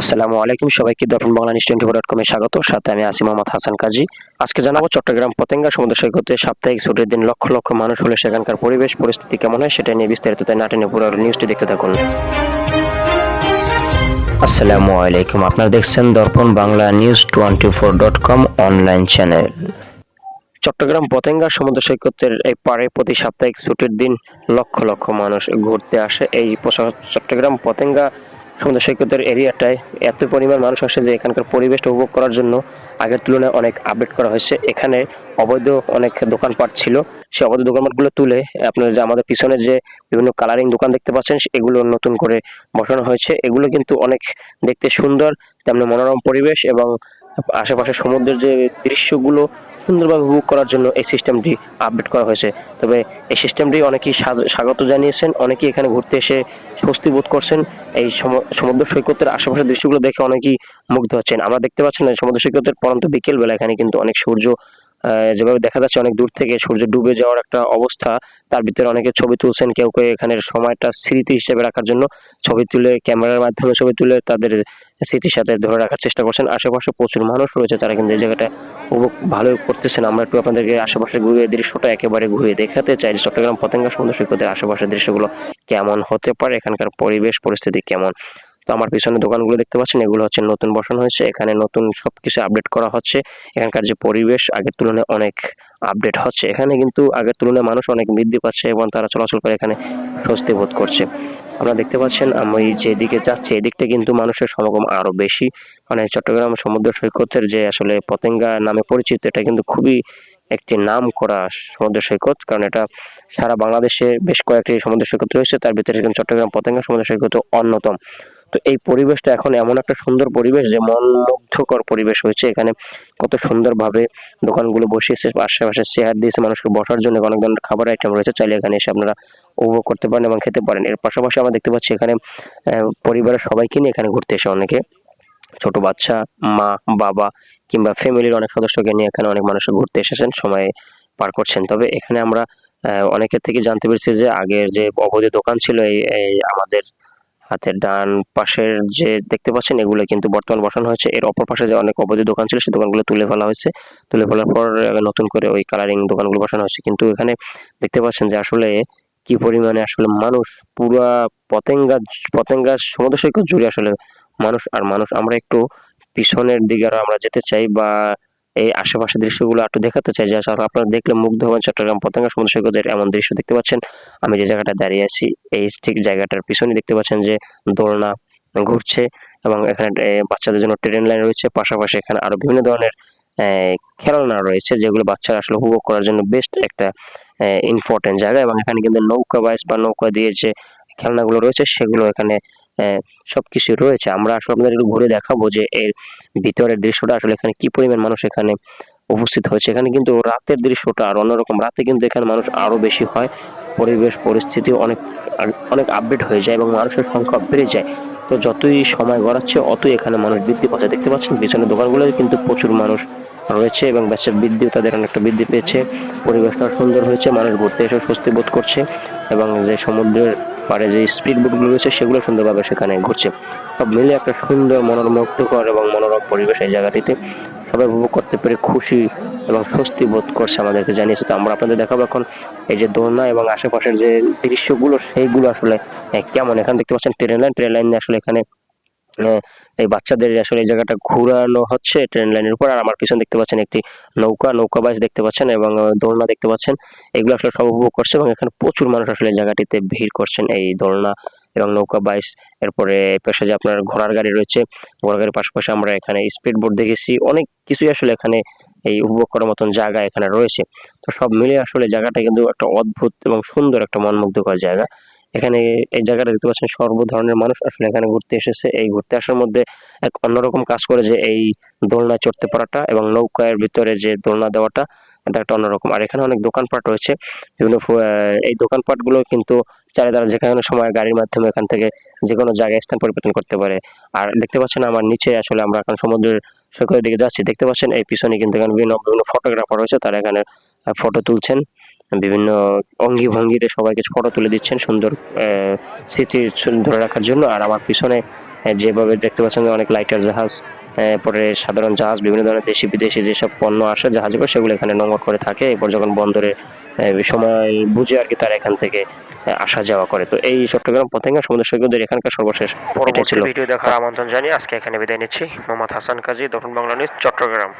আসসালামু আলাইকুম, সবাইকে Darpan Bangla news twenty dot কমে স্বাগত। সাথে আমি আসি মোহাম্মদ হাসান কাজী। আজকে জানাব চট্টগ্রাম পতেঙ্গা সমুদ্র সৈকতে সাপ্তাহিক ছুটির দিন লক্ষ লক্ষ মানুষ হলে সেখানকার পরিবেশ, পরিস্থিতি কেমন হয় সেটা নিয়ে বিস্তারিত তাই নাটেনে পুরো নিউজটি দেখতে থাকুন। আসসালামু আলাইকুম, আপনারা দেখছেন Darpan Bangla news twenty four dot com online channel Chittagong Patenga সমুদ্র সৈকতের এই পাড়ে প্রতি সাপ্তাহিক ছুটির দিন লক্ষ লক্ষ মানুষ ঘুরতে আসে। এই চট্টগ্রাম পতেঙ্গা সমুদ্র সৈকতের এরিয়াটায় এত পরিমাণ মানুষ আসে যে এখানকার পরিবেশটা উপভোগ করার জন্য আগের তুলনায় অনেক আপডেট করা হয়েছে। এখানে অবৈধ অনেক দোকানপাট ছিল। সেই অবৈধ দোকানপাটগুলো তুলে, আপনার যে আমাদের পিছনে যে বিভিন্ন কালারিং দোকান দেখতে পাচ্ছেন, এগুলো নতুন করে বসানো হয়েছে। এগুলো কিন্তু অনেক দেখতে সুন্দর, তেমন মনোরম পরিবেশ এবং আশেপাশে সমুদ্রের যে দৃশ্যগুলো সুন্দরভাবে উপভোগ করার জন্য এই সিস্টেমটি আপডেট করা হয়েছে। তবে এই সিস্টেমটি অনেকেই স্বাগ- স্বাগত জানিয়েছেন, অনেকেই এখানে ঘুরতে এসে স্বস্তি বোধ করছেন। এই সম- সমুদ্র সৈকতের আশেপাশের দৃশ্যগুলো দেখে অনেকেই মুগ্ধ হচ্ছেন। আমরা দেখতে পাচ্ছি না সমুদ্র সৈকতের পরন্ত বিকেলবেলা এখানে কিন্তু অনেক সূর্য যেভাবে দেখা যাচ্ছে অনেক দূর থেকে সূর্য ডুবে যাওয়ার একটা অবস্থা, তার ভিতরে অনেকে ছবি তুলছেন কেউ কেউ এখানের সময়টা স্মৃতি হিসেবে রাখার জন্য ছবি তুলে, ক্যামেরার মাধ্যমে ছবি তুলে তাদের স্মৃতির সাথে ধরে রাখার চেষ্টা করছেন। আশেপাশে প্রচুর মানুষ রয়েছে, তারা কিন্তু এই জায়গাটা উপভোগ ভালো করতেছেন। আমরা একটু আপনাদেরকে আশেপাশে ঘুরিয়ে দৃশ্যটা একেবারে ঘুরিয়ে দেখাতে চাই চট্টগ্রাম পতেঙ্গা সমুদ্র সৈকতের আশেপাশের দৃশ্যগুলো কেমন হতে পারে, এখানকার পরিবেশ, পরিস্থিতি কেমন? তো আমার পিছনে দোকানগুলো দেখতে পাচ্ছেন, এগুলো হচ্ছে নতুন বসানো হয়েছে। এখানে নতুন সবকিছু আপডেট করা হচ্ছে। এখানকার যে পরিবেশ, আগের তুলনায় অনেক আপডেট হচ্ছে। এখানে কিন্তু আগের তুলনায় মানুষ অনেক বৃদ্ধি পাচ্ছে এবং তারা চলাচল করে এখানে স্বস্তি বোধ করছে। আমরা দেখতে পাচ্ছেন, আমি যেদিকে যাচ্ছি, এদিকটা কিন্তু মানুষের সমাগম আরও বেশি। মানে চট্টগ্রাম সমুদ্র সৈকতের যে আসলে পতেঙ্গা নামে পরিচিত, এটা কিন্তু খুবই একটি নাম করা সমুদ্র সৈকত। কারণ এটা সারা বাংলাদেশে বেশ কয়েকটি সমুদ্র সৈকত রয়েছে। তার ভিতরে চট্টগ্রাম পতেঙ্গা সমুদ্র সৈকত অন্যতম। তো এই পরিবেশটা এখন এমন একটা সুন্দর পরিবেশ যে মনমুগ্ধকর পরিবেশ হয়েছে। এখানে কত সুন্দরভাবে দোকানগুলো বসিয়েছে, আশেপাশে চেয়ার দিয়েছে, মানুষকে বসার জন্য অনেক ধরনের খাবার আইটেম রয়েছে। চাইলে এখানে এসে আপনারা উপভোগ করতে পারেন এবং খেতে পারেন। এর পাশাপাশি আমরা দেখতে পাচ্ছি এখানে পরিবারের সবাইকে নিয়ে এখানে ঘুরতে এসে অনেকে। ছোট বাচ্চা, মা, বাবা কিংবা ফ্যামিলির অনেক সদস্যকে নিয়ে এখানে অনেক মানুষ ঘুরতে এসেছেন, সময় পার করছেন। তবে এখানে আমরা অনেকের থেকে জানতে পেরেছি যে আগের যে অবৈধ দোকান ছিল এই আমাদের হাতের ডান পাশের যে দেখতে পাচ্ছেন, এগুলো কিন্তু বর্তমান বসানো হয়েছে। এর অপর পাশে যে অনেক অবৈধ দোকান ছিল সেই দোকানগুলো তুলে ফেলা হয়েছে। তুলে ফেলার পর নতুন করে ওই কালারিং দোকানগুলো বসানো হয়েছে। কিন্তু এখানে দেখতে পাচ্ছেন যে আসলে কি পরিমাণে আসলে মানুষ, পুরা পতেঙ্গা পতেঙ্গা সমুদ্র সৈকত জুড়ে আসলে মানুষ, আর মানুষ, আমরা একটু পিছনের দিকে আমরা যেতে চাই বা এই আশেপাশের দৃশ্যগুলো একটু দেখাতে চাই যে আপনারা দেখলে মুগ্ধ হবেন। চট্টগ্রাম পতেঙ্গা সমুদ্র সৈকতের এমন দৃশ্য দেখতে পাচ্ছেন। আমি যে জায়গাটা দাঁড়িয়ে আছি, এই ঠিক জায়গাটার পিছনে দেখতে পাচ্ছেন যে দোলনা ঘুরছে এবং এখানে বাচ্চাদের জন্য ট্রেন লাইন রয়েছে। পাশাপাশি এখানে আরও বিভিন্ন ধরনের খেলনা রয়েছে, যেগুলো বাচ্চারা আসলে উপভোগ করার জন্য বেস্ট একটা ইম্পর্টেন্ট জায়গা। এবং এখানে কিন্তু নৌকা বাইস বা নৌকা দিয়ে যে খেলনাগুলো রয়েছে, সেগুলো এখানে সবকিছু রয়েছে। আমরা আসলে আপনাদের একটু ঘুরে দেখাবো যে এর ভিতরের দৃশ্যটা আসলে এখানে কি পরিমাণ মানুষ এখানে উপস্থিত হয়েছে। এখানে কিন্তু রাতের দৃশ্যটা আর অন্যরকম। রাতে কিন্তু এখানে মানুষ আরও বেশি হয়। পরিবেশ, পরিস্থিতি অনেক অনেক আপডেট হয়ে যায় এবং মানুষের সংখ্যা বেড়ে যায়। তো যতই সময় গড়াচ্ছে, অতই এখানে মানুষ বৃদ্ধি পাচ্ছে। দেখতে পাচ্ছেন পিছনে দোকানগুলোতে কিন্তু প্রচুর মানুষ রয়েছে এবং ব্যবসা বৃদ্ধি তাদের অনেকটা বৃদ্ধি পেয়েছে। পরিবেশটা সুন্দর হয়েছে, মানুষ ঘুরতে এসে স্বস্তি বোধ করছে এবং যে সমুদ্রের পাড়ে যে স্পিড বোটগুলো রয়েছে সেগুলো সুন্দরভাবে সেখানে ঘুরছে। সব মিলে একটা সুন্দর মনোরমুগ্ধকর এবং মনোরম পরিবেশ এই জায়গাটিতে। সবাই উপভোগ করতে পেরে খুশি এবং স্বস্তি বোধ করছে আমাদেরকে জানিয়েছে তো আমরা আপনাদের দেখাবো এখন এই যে দোলনা এবং আশেপাশের যে দৃশ্যগুলো সেইগুলো আসলে আহ, কেমন? এখানে দেখতে পাচ্ছেন ট্রেন লাইন। ট্রেন লাইন আসলে এখানে এই বাচ্চাদের আসলে এই জায়গাটা ঘুরানো হচ্ছে ট্রেন লাইনের উপর। আর আমার পিছনে দেখতে পাচ্ছেন একটি নৌকা নৌকা বাইস দেখতে পাচ্ছেন এবং দোলনা দেখতে পাচ্ছেন। এগুলো আসলে সব উপভোগ করছে এবং এখানে প্রচুর মানুষ আসলে এই জায়গাটিতে ভিড় করছেন এই দোলনা এবং নৌকা বাইস এরপরে পাশে যে আপনার ঘোড়ার গাড়ি রয়েছে, ঘোড়ার গাড়ির পাশাপাশি আমরা এখানে স্পিড বোর্ড দেখেছি। অনেক কিছুই আসলে এখানে এই উপভোগ করার মতন জায়গা এখানে রয়েছে। তো সব মিলে আসলে জায়গাটা কিন্তু একটা অদ্ভুত এবং সুন্দর একটা মনমুগ্ধকর জায়গা। এখানে এই জায়গাটা দেখতে পাচ্ছেন সর্ব ধরনের মানুষ আসলে এখানে ঘুরতে এসেছে। এই ঘুরতে আসার মধ্যে এক অন্যরকম কাজ করে যে এই দোলনা চড়তে পারাটা এবং নৌকার ভিতরে যে দোলনা দেওয়াটা, এটা একটা অন্যরকম। আর এখানে অনেক দোকানপাট রয়েছে। বিভিন্ন এই দোকানপাটগুলো কিন্তু চারে তারা যেখানে সময় গাড়ির মাধ্যমে এখান থেকে যে কোনো জায়গায় স্থান পরিবর্তন করতে পারে। আর দেখতে পাচ্ছেন আমার নিচে আসলে আমরা এখন সমুদ্রের সৈকতের দিকে যাচ্ছি। দেখতে পাচ্ছেন এই পিছনে কিন্তু এখানে বিভিন্ন বিভিন্ন ফটোগ্রাফার রয়েছে। তারা এখানে ফটো তুলছেন। বিভিন্ন অঙ্গি ভঙ্গিতে সবাইকে ফটো তুলে দিচ্ছেন সুন্দর স্মৃতি ধরে রাখার জন্য। আর আমার পিছনে যেভাবে দেখতে পাচ্ছেন অনেক লাইটার জাহাজ পরে সাধারণ জাহাজ বিভিন্ন ধরনের দেশি বিদেশি যেসব পণ্য আসে জাহাজে করে সেগুলো এখানে নোঙর করে থাকে। এরপর যখন বন্দরে সময় বুঝে আর কি তারা এখান থেকে আসা যাওয়া করে। তো এই চট্টগ্রাম পতেঙ্গা সমুদ্র সৈকতের এখানকার সর্বশেষ ছিল। ভিডিও দেখার আমন্ত্রণ জানিয়ে আজকে এখানে বিদায় নিচ্ছি। মোহাম্মদ হাসান কাজী দক্ষিণ বাংলা নিউজ চট্টগ্রাম।